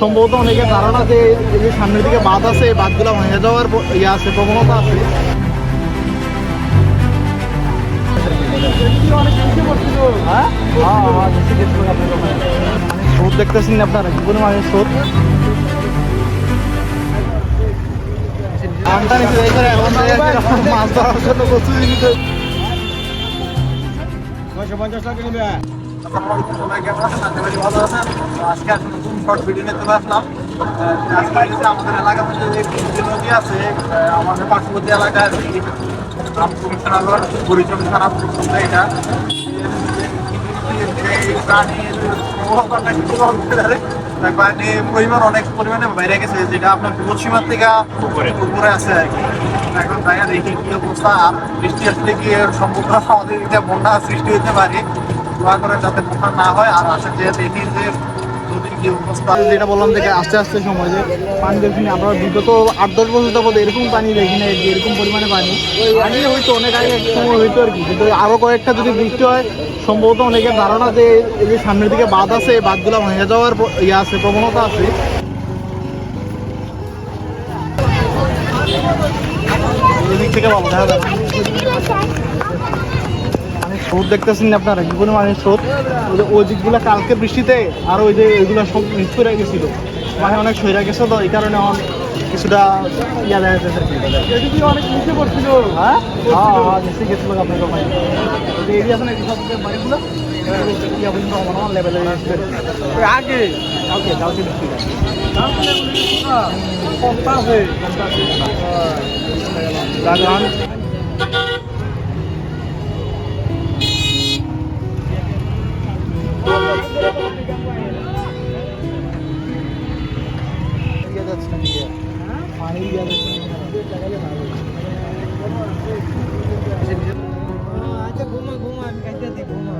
সম্ভবত অনেকের ধারণা যে এই সামনের দিকে বাঁধ আছে, এই বাঁধগুলো ভেঙে যাওয়ার ইয়ে আছে, প্রবণতা আছে? স্রোত দেখতেছেন আপনারা কি স্রোত। আমটা নিচে যাই করে, এখন যাই নিতে আজকে নতুন শর্ট আমাদের যে নদী আছে আমাদের পরিমাণ অনেক পরিমাণে বাইরে গেছে যেটা আপনার বিপদ সীমার থেকে উপরে আছে আর কি এখন তাই দেখি কি অবস্থা আর বৃষ্টি আসলে কি সম্পূর্ণ আমাদের বন্যা সৃষ্টি হতে পারে দোয়া করে যাতে বন্যা না হয়, আর আসে যে দেখি যে যেটা বললাম দেখে আস্তে আস্তে সময় যে পানি দেখিনি আমরা বিগত আট, দশ বছর যাবত এরকম পানি দেখি না এরকম পরিমাণে পানি। পানি হয়তো অনেক আগে এক সময় হইতো আর কি, কিন্তু আরও কয়েকটা যদি বৃষ্টি হয়, সম্ভবত অনেকের ধারণা যে এই যে সামনের দিকে বাঁধ আছে, এই বাঁধগুলো ভেঙে যাওয়ার ইয়ে আছে, প্রবণতা আছে। এদিক থেকে ভালো দেখা যাবে স্রোত দেখতেছেন আপনারা? কি পরিমাণে স্রোত? ওই যে ওই দিকগুলো কালকে বৃষ্টিতে আর ওই যে ওইগুলো সব মিস করে গেছিল। মানে অনেক সইরা গেছে তো এই কারণে আমার কিছুটা ইয়া দেখা যাচ্ছে অনেক নিচে পড়ছিল? হ্যাঁ? হ্যাঁ হ্যাঁ নিচে গেছিল আপনার যে এরিয়া আছে না সব বাড়িগুলো আগে। কালকে কালকে বৃষ্টি अच्छा घूमा घूमा अभी कहते थे घूमा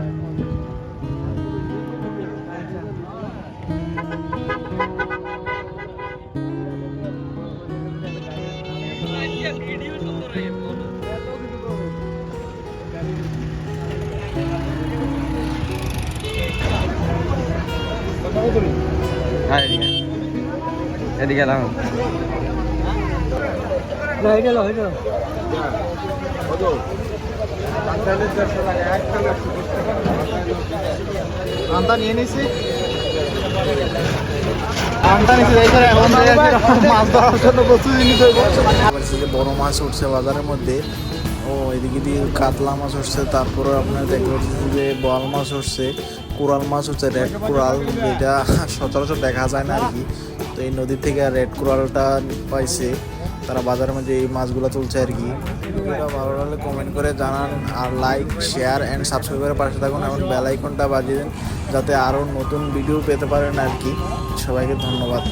Hai, dia. Jadi kalau নিয়ে নিছি। করে এখন যাই আর কি মাছ ধরার জন্য প্রস্তুতি নিতে বড় মাছ উঠছে বাজারের মধ্যে ও এদিকে দিয়ে কাতলা মাছ উঠছে তারপরে আপনার দেখতে পাচ্ছেন যে বোয়াল মাছ উঠছে কোরাল মাছ হচ্ছে রেড কোরাল এটা সচরাচর দেখা যায় না আর কি। তো এই নদী থেকে রেড কোরালটা পাইছে। তারা বাজারের মধ্যে এই মাছগুলো চলছে আর কি। ভিডিওটা ভালো লাগলে কমেন্ট করে জানান আর লাইক শেয়ার অ্যান্ড সাবস্ক্রাইব করে পাশে থাকুন। এবং বেল আইকনটা বাজিয়ে দিন যাতে আরও নতুন ভিডিও পেতে পারেন আর কি। সবাইকে ধন্যবাদ।